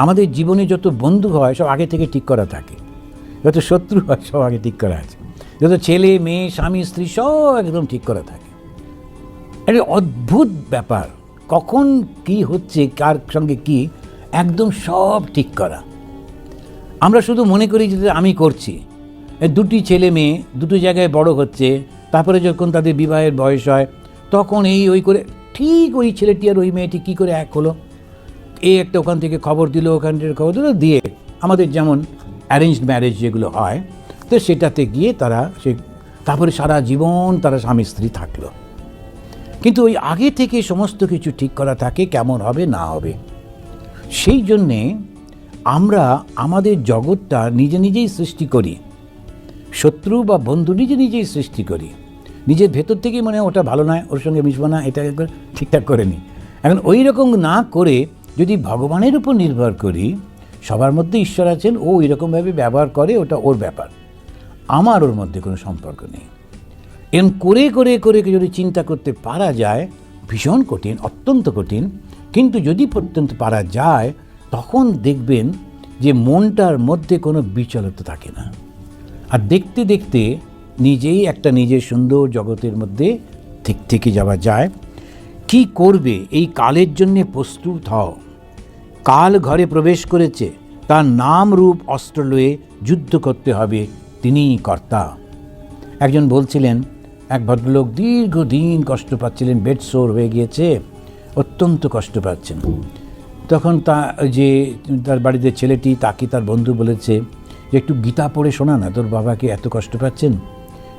আমাদের জীবনে যত বন্ধু হয়, সব আগে থেকে ঠিক করা থাকে। যত শত্রু হয়, সব আগে ঠিক করা আছে। যত ছেলে, মেয়ে, স্বামী, স্ত্রী, সব একদম ঠিক করা থাকে। একটা অদ্ভুত ব্যাপার। কখন কি হচ্ছে, কার সঙ্গে কি, একদম সব ঠিক করা। আমরা শুধু মনে করি যে, আমি করছি। দুটি ছেলে মেয়ে, দুটো জায়গায় বড় হচ্ছে, তারপরে যখন তাদের বিবাহের বয়স হয়, তখন এই ওই করে, ঠিক ওই ছেলেটি আর ওই মেয়েটি কী করে এক হলো? এই একটা ওখান থেকে খবর দিল, ওখান থেকে খবর দিল, দিয়ে আমাদের যেমন অ্যারেঞ্জড ম্যারেজ যেগুলো হয়, তো সেটাতে গিয়ে তারা সে, তারপরে সারা জীবন তারা স্বামী স্ত্রী থাকল। কিন্তু ওই আগে থেকে সমস্ত কিছু ঠিক করা থাকে, কেমন হবে না হবে। সেই জন্যে আমরা আমাদের জগৎটা নিজে নিজেই সৃষ্টি করি। শত্রু বা বন্ধু নিজে নিজেই সৃষ্টি করি। নিজের ভেতর থেকেই মনে ওটা ভালো নয়, ওর সঙ্গে মিশবো না, এটা ঠিকঠাক করে নিই এখন ওই রকম না করে যদি ভগবানের উপর নির্ভর করি, সবার মধ্যে ঈশ্বর আছেন, ও এরকমভাবে ব্যবহার করে, ওটা ওর ব্যাপার। আমার ওর মধ্যে কোনো সম্পর্ক নেই। এরম করে করে করে যদি চিন্তা করতে পারা যায়, ভীষণ কঠিন, অত্যন্ত কঠিন। কিন্তু যদি পর্যন্ত পারা যায়, তখন দেখবেন যে মনটার মধ্যে কোনো বিচলতা থাকে না। আর দেখতে দেখতে নিজেই একটা নিজের সুন্দর জগতের মধ্যে ঠিক থেকে যাওয়া যায়। কি করবে এই কালের জন্যে প্রস্তুত হও। কাল ঘরে প্রবেশ করেছে, তার নাম রূপ অস্ত্র লয়ে যুদ্ধ করতে হবে, তিনিই কর্তা। একজন বলছিলেন, এক ভদ্রলোক দীর্ঘদিন কষ্ট পাচ্ছিলেন বেড সোর হয়ে গিয়েছে, অত্যন্ত কষ্ট পাচ্ছেন। তখন তা যে তার বাড়িতে ছেলেটি তাকে তার বন্ধু বলেছে, যে একটু গীতা পড়ে শোনা না, তোর বাবাকে এত কষ্ট পাচ্ছেন?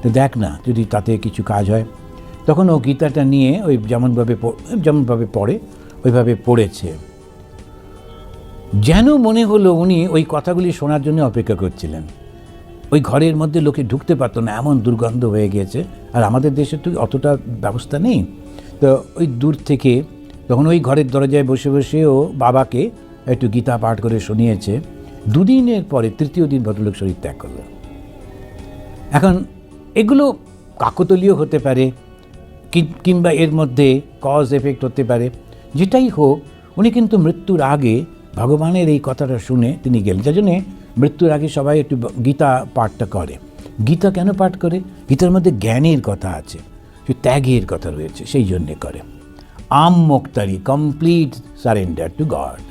তো দেখ না, যদি তাতে কিছু কাজ হয়। তখন ও গীতাটা নিয়ে ওই যেমনভাবে যেমনভাবে পড়ে, ওইভাবে পড়েছে। যেন মনে হলো উনি ওই কথাগুলি শোনার জন্য অপেক্ষা করছিলেন। ওই ঘরের মধ্যে লোকে ঢুকতে পারতো না, এমন দুর্গন্ধ হয়ে গিয়েছে। আর আমাদের দেশে তো অতটা ব্যবস্থা নেই। তো ওই দূর থেকে তখন ওই ঘরের দরজায় বসে বসে ও বাবাকে একটু গীতা পাঠ করে শুনিয়েছে। দুদিনের পরে তৃতীয় দিন ভদ্রলোক শরীর ত্যাগ করল। এখন এগুলো কাকতলীয় হতে পারে কিংবা এর মধ্যে কজ এফেক্ট হতে পারে। যেটাই হোক, উনি কিন্তু মৃত্যুর আগে ভগবানের এই কথাটা শুনে তিনি গেলেন। যার জন্যে মৃত্যুর আগে সবাই একটু গীতা পাঠটা করে। গীতা কেন পাঠ করে? গীতার মধ্যে জ্ঞানের কথা আছে ত্যাগের কথা রয়েছে, সেই জন্যে করে। আম মুক্তারি কমপ্লিট সারেন্ডার টু গড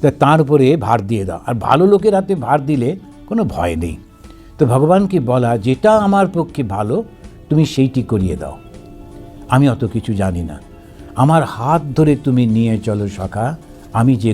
তা তার উপরে ভার দিয়ে দাও। আর ভালো লোকের হাতে ভার দিলে কোনো ভয় নেই। তো ভগবানকে বলা, যেটা আমার পক্ষে ভালো, তুমি সেইটি করিয়ে দাও। আমি অত কিছু জানি না। আমার হাত ধরে তুমি নিয়ে চলো সখা আমি যে